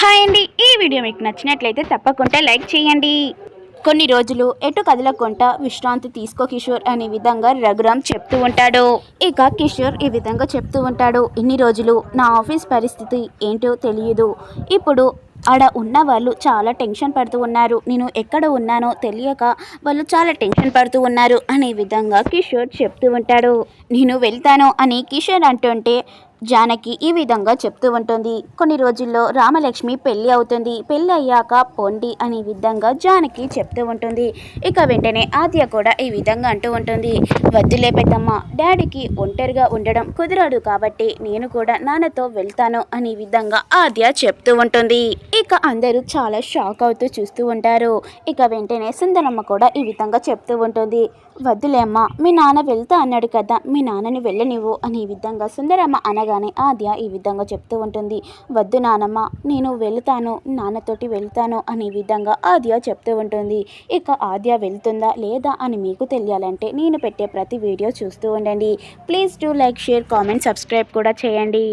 Hi అండి. ఈ video మీకు నచ్చినట్లయితే తప్పకుండా లైక్ చేయండి. కొన్ని రోజులు ఎటు కదలకుండా విశ్రాంతి తీసుకో కిషోర్ అనే విధంగా రఘురామ్ చెప్తూ ఉంటాడు. ఇక కిషోర్ ఈ విధంగా చెప్తూ ఉంటాడు. ఇన్ని రోజులు నా ఆఫీస్ పరిస్థితి ఏంటో తెలియదు. ఇప్పుడు ఆడ ఉన్న వాళ్ళు చాలా టెన్షన్ పడుతూ ఉన్నారు. నేను ఎక్కడ ఉన్నానో తెలియక వాళ్ళు చాలా టెన్షన్ పడుతూ ఉన్నారు అనే విధంగా కిషోర్ చెప్తూ ఉంటాడు. నేను వెళ్తాను అని కిషోర్ అంటుంటే జానకి ఈ విధంగా చెప్తూ ఉంటుంది. కొన్ని రోజుల్లో రామలక్ష్మి పెళ్ళి అవుతుంది. పెళ్ళి అయ్యాక పొండి అనే విధంగా జానకి చెప్తూ ఉంటుంది. ఇక వెంటనే ఆద్య కూడా ఈ విధంగా అంటూ ఉంటుంది. వద్దులే పెద్దమ్మ డాడీకి ఒంటరిగా ఉండడం కుదరడు కాబట్టి నేను కూడా నాన్నతో వెళ్తాను అనే విధంగా ఆద్య చెప్తూ ఉంటుంది. ఇక అందరూ చాలా షాక్ అవుతూ చూస్తూ ఉంటారు. ఇక వెంటనే సుందరమ్మ కూడా ఈ విధంగా చెప్తూ ఉంటుంది. వద్దులే అమ్మ మీ నాన్న వెళ్తా అన్నాడు కదా మీ నాన్నని వెళ్ళనివ్వు అనే విధంగా సుందరమ్మ అనగానే ఆద్య ఈ విధంగా చెప్తూ ఉంటుంది. వద్దు నానమ్మ నేను వెళ్తాను నాన్నతోటి వెళ్తాను అనే విధంగా ఆద్య చెప్తూ ఉంటుంది. ఇక ఆద్య వెళ్తుందా లేదా అని మీకు తెలియాలంటే నేను పెట్టే ప్రతి వీడియో చూస్తూ ఉండండి. Please to like share comment subscribe కూడా చేయండి.